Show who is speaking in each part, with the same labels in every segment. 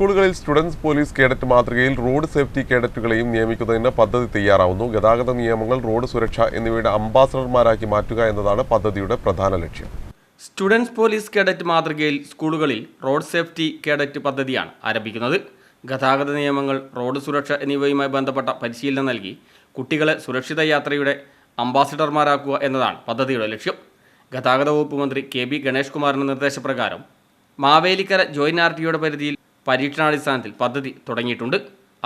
Speaker 1: സ്കൂളുകളിൽ students police cadet മാതൃകയിൽ road safety കേഡറ്റുകളെയും നിയമിക്കുന്നതിന് പദ്ധതി തയ്യാറാവുന്നു. ഗതാഗത നിയമങ്ങൾ റോഡ് സുരക്ഷ എന്നിവയുടെ അംബാസഡർമാരാക്കി മാറ്റുക എന്നതാണ് പദ്ധതിയുടെ പ്രധാന ലക്ഷ്യം.
Speaker 2: സ്റ്റുഡൻസ് പോലീസ് കേഡറ്റ് മാതൃകയിൽ സ്കൂളുകളിൽ റോഡ് സേഫ്റ്റി കേഡറ്റ് പദ്ധതിയാണ് ആരംഭിക്കുന്നത്. ഗതാഗത നിയമങ്ങൾ റോഡ് സുരക്ഷ എന്നിവയുമായി ബന്ധപ്പെട്ട പരിശീലനം നൽകി കുട്ടികളെ സുരക്ഷിത യാത്രയുടെ അംബാസിഡർമാരാക്കുക എന്നതാണ് പദ്ധതിയുടെ ലക്ഷ്യം. ഗതാഗത വകുപ്പ് മന്ത്രി കെ ബി ഗണേഷ് കുമാറിന്റെ നിർദ്ദേശപ്രകാരം മാവേലിക്കര ജോയിൻ ആർ ടിയുടെ പരിധിയിൽ പരീക്ഷണാടിസ്ഥാനത്തിൽ പദ്ധതി തുടങ്ങിയിട്ടുണ്ട്.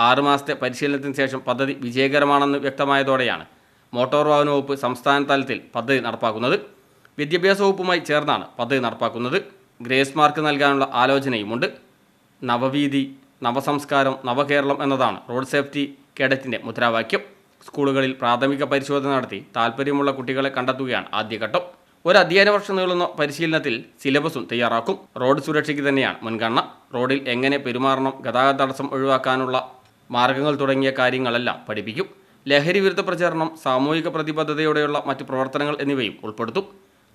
Speaker 2: ആറുമാസത്തെ പരിശീലനത്തിന് ശേഷം പദ്ധതി വിജയകരമാണെന്ന് വ്യക്തമായതോടെയാണ് മോട്ടോർ വാഹന വകുപ്പ് സംസ്ഥാന തലത്തിൽ പദ്ധതി നടപ്പാക്കുന്നത്. വിദ്യാഭ്യാസ വകുപ്പുമായി ചേർന്നാണ് പദ്ധതി നടപ്പാക്കുന്നത്. ഗ്രേസ് മാർക്ക് നൽകാനുള്ള ആലോചനയുമുണ്ട്. നവവീതി നവസംസ്കാരം നവകേരളം എന്നതാണ് റോഡ് സേഫ്റ്റി കേഡറ്റിന്റെ മുദ്രാവാക്യം. സ്കൂളുകളിൽ പ്രാഥമിക പരിശോധന നടത്തി താല്പര്യമുള്ള കുട്ടികളെ കണ്ടെത്തുകയാണ് ആദ്യഘട്ടം. ഒരു അധ്യയന വർഷം നീളുന്ന പരിശീലനത്തിൽ സിലബസും തയ്യാറാക്കും. റോഡ് സുരക്ഷയ്ക്ക് തന്നെയാണ് മുൻഗണന. റോഡിൽ എങ്ങനെ പെരുമാറണം ഗതാഗത തടസ്സം ഒഴിവാക്കാനുള്ള മാർഗങ്ങൾ തുടങ്ങിയ കാര്യങ്ങളെല്ലാം പഠിപ്പിക്കും. ലഹരി വിരുദ്ധ പ്രചാരണം സാമൂഹിക പ്രതിബദ്ധതയോടെയുള്ള മറ്റ് പ്രവർത്തനങ്ങൾ എന്നിവയും ഉൾപ്പെടുത്തും.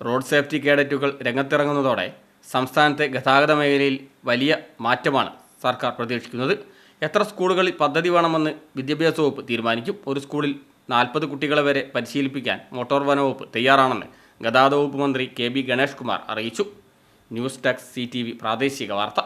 Speaker 2: റോഡ് സേഫ്റ്റി കേഡറ്റുകൾ രംഗത്തിറങ്ങുന്നതോടെ സംസ്ഥാനത്തെ ഗതാഗത മേഖലയിൽ വലിയ മാറ്റമാണ് സർക്കാർ പ്രതീക്ഷിക്കുന്നത്. എത്ര സ്കൂളുകളിൽ പദ്ധതി വേണമെന്ന് വിദ്യാഭ്യാസ വകുപ്പ് തീരുമാനിക്കും. ഒരു സ്കൂളിൽ നാൽപ്പത് കുട്ടികളെ വരെ പരിശീലിപ്പിക്കാൻ മോട്ടോർ വാഹന വകുപ്പ് തയ്യാറാണെന്ന് ഗതാഗത വകുപ്പ് മന്ത്രി കെ ബി ഗണേഷ് കുമാർ അറിയിച്ചു. ന്യൂസ് ഡെസ്ക് സി പ്രാദേശിക വാർത്ത.